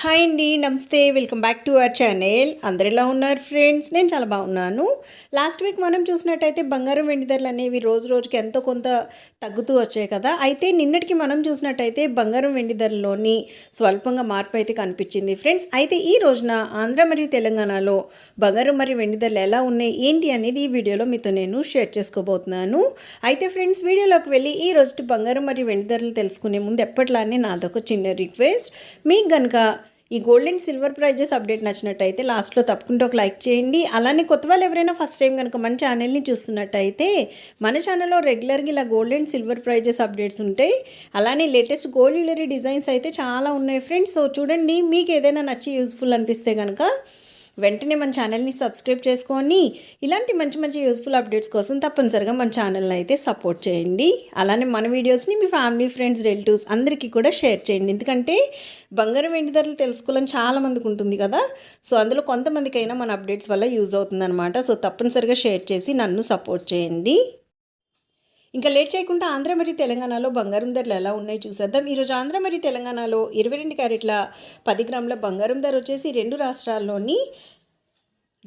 Hi అండి నమస్తే. Welcome back to our channel. అందరు ఎలా ఉన్నారు ఫ్రెండ్స్? నేను చాలా బాగున్నాను. లాస్ట్ వీక్ మనం చూసినట్టయితే బంగారం వెండి ధరలు అనేవి రోజు రోజుకి ఎంతో కొంత తగ్గుతూ వచ్చాయి కదా. అయితే నిన్నటికి మనం చూసినట్టయితే బంగారం వెండి ధరలోని స్వల్పంగా మార్పు అయితే కనిపించింది ఫ్రెండ్స్. అయితే ఈ రోజున ఆంధ్ర మరియు తెలంగాణలో బంగారం మరియు వెండి ధరలు ఎలా ఉన్నాయి ఏంటి అనేది ఈ వీడియోలో మీతో నేను షేర్ చేసుకోబోతున్నాను. అయితే ఫ్రెండ్స్ వీడియోలోకి వెళ్ళి ఈ రోజు బంగారం మరియు వెండి ధరలు తెలుసుకునే ముందు ఎప్పట్లానే నాదొక చిన్న రిక్వెస్ట్. మీకు కనుక ఈ gold and silver prices update నచ్చినట్టయితే లాస్ట్లో తప్పకుండా ఒక లైక్ చేయండి. అలానే కొత్త వాళ్ళు ఎవరైనా ఫస్ట్ టైం కనుక మన ఛానల్ని చూస్తున్నట్టయితే మన ఛానల్లో రెగ్యులర్గా ఇలా gold and silver prices updates ఉంటాయి. అలానే లేటెస్ట్ గోల్డ్ జ్యువెలరీ డిజైన్స్ అయితే చాలా ఉన్నాయి ఫ్రెండ్స్ సో చూడండి మీకు ఏదైనా నచ్చి యూస్ఫుల్ అనిపిస్తే కనుక వెంటనే మన ఛానల్ని సబ్స్క్రైబ్ చేసుకొని ఇలాంటి మంచి మంచి యూస్ఫుల్ అప్డేట్స్ కోసం తప్పనిసరిగా మన ఛానల్ని అయితే సపోర్ట్ చేయండి. అలానే మన వీడియోస్ని మీ ఫ్యామిలీ ఫ్రెండ్స్ రిలేటివ్స్ అందరికీ కూడా షేర్ చేయండి. ఎందుకంటే బంగారం వెండి ధరలు తెలుసుకోవాలని చాలా మందికి ఉంటుంది కదా. సో అందులో కొంతమందికైనా మన అప్డేట్స్ వల్ల యూజ్ అవుతుందన్నమాట. సో తప్పనిసరిగా షేర్ చేసి నన్ను సపోర్ట్ చేయండి. ఇంకా లేట్ చేయకుండా ఆంధ్ర మరియు తెలంగాణలో బంగారం ధరలు ఎలా ఉన్నాయి చూసేద్దాం. ఈరోజు ఆంధ్ర మరియు తెలంగాణలో ఇరవై రెండు క్యారెట్ల పది గ్రాముల బంగారం ధర వచ్చేసి రెండు రాష్ట్రాల్లోని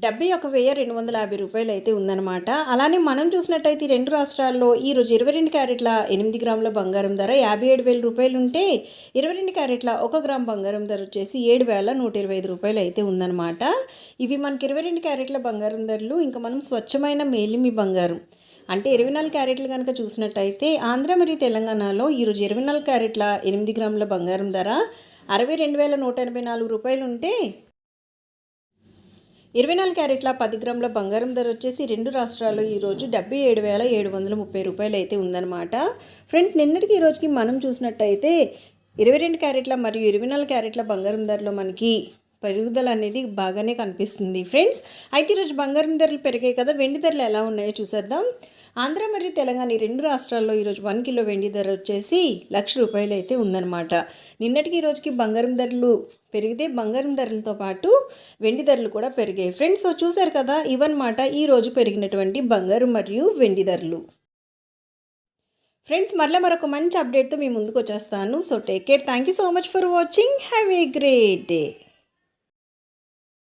డెబ్బై ఒక వెయ్యి రెండు వందల యాభై రూపాయలు అయితే ఉందన్నమాట. అలానే మనం చూసినట్టయితే ఈ రెండు రాష్ట్రాల్లో ఈరోజు ఇరవై రెండు క్యారెట్ల ఎనిమిది గ్రాముల బంగారం ధర యాభై ఏడు వేల రూపాయలు ఉంటే ఇరవై రెండు క్యారెట్ల ఒక గ్రామ్ బంగారం ధర వచ్చేసి ఏడు వేల నూట ఇరవై ఐదు రూపాయలు అయితే ఉందన్నమాట. ఇవి మనకి ఇరవై రెండు క్యారెట్ల బంగారం ధరలు ఇంకా మనం స్వచ్ఛమైన మేలిమి బంగారం. అంటే ఇరవై నాలుగు క్యారెట్లు కనుక చూసినట్టయితే ఆంధ్ర మరియు తెలంగాణలో ఈరోజు ఇరవై నాలుగు క్యారెట్ల ఎనిమిది గ్రాముల బంగారం ధర అరవై రెండు వేల నూట ఎనభై నాలుగు రూపాయలు ఉంటే ఇరవై నాలుగు క్యారెట్ల పది గ్రాముల బంగారం ధర వచ్చేసి రెండు రాష్ట్రాల్లో ఈరోజు డెబ్బై ఏడు వేల ఏడు వందల ముప్పై రూపాయలు అయితే ఉందన్నమాట. ఫ్రెండ్స్ నిన్నటికి ఈ రోజుకి మనం చూసినట్టయితే ఇరవై రెండు క్యారెట్ల మరియు ఇరవై నాలుగు క్యారెట్ల బంగారం ధరలో మనకి పెరుగుదల అనేది బాగానే కనిపిస్తుంది. ఫ్రెండ్స్ అయితే ఈరోజు బంగారం ధరలు పెరిగాయి కదా వెండి ధరలు ఎలా ఉన్నాయో చూసేద్దాం. ఆంధ్ర మరియు తెలంగాణ ఈ రెండు రాష్ట్రాల్లో ఈరోజు వన్ కిలో వెండి ధర వచ్చేసి లక్ష రూపాయలు అయితే ఉందన్నమాట. నిన్నటికి ఈ రోజుకి బంగారం ధరలు పెరిగితే బంగారం ధరలతో పాటు వెండి ధరలు కూడా పెరిగాయి. ఫ్రెండ్స్ సో చూసారు కదా ఇవన్నమాట ఈ రోజు పెరిగినటువంటి బంగారం మరియు వెండి ధరలు. ఫ్రెండ్స్ మళ్ళీ మరొక మంచి అప్డేట్తో మీ ముందుకు వచ్చేస్తాను. So take care. Thank you so much for watching. Have a great day.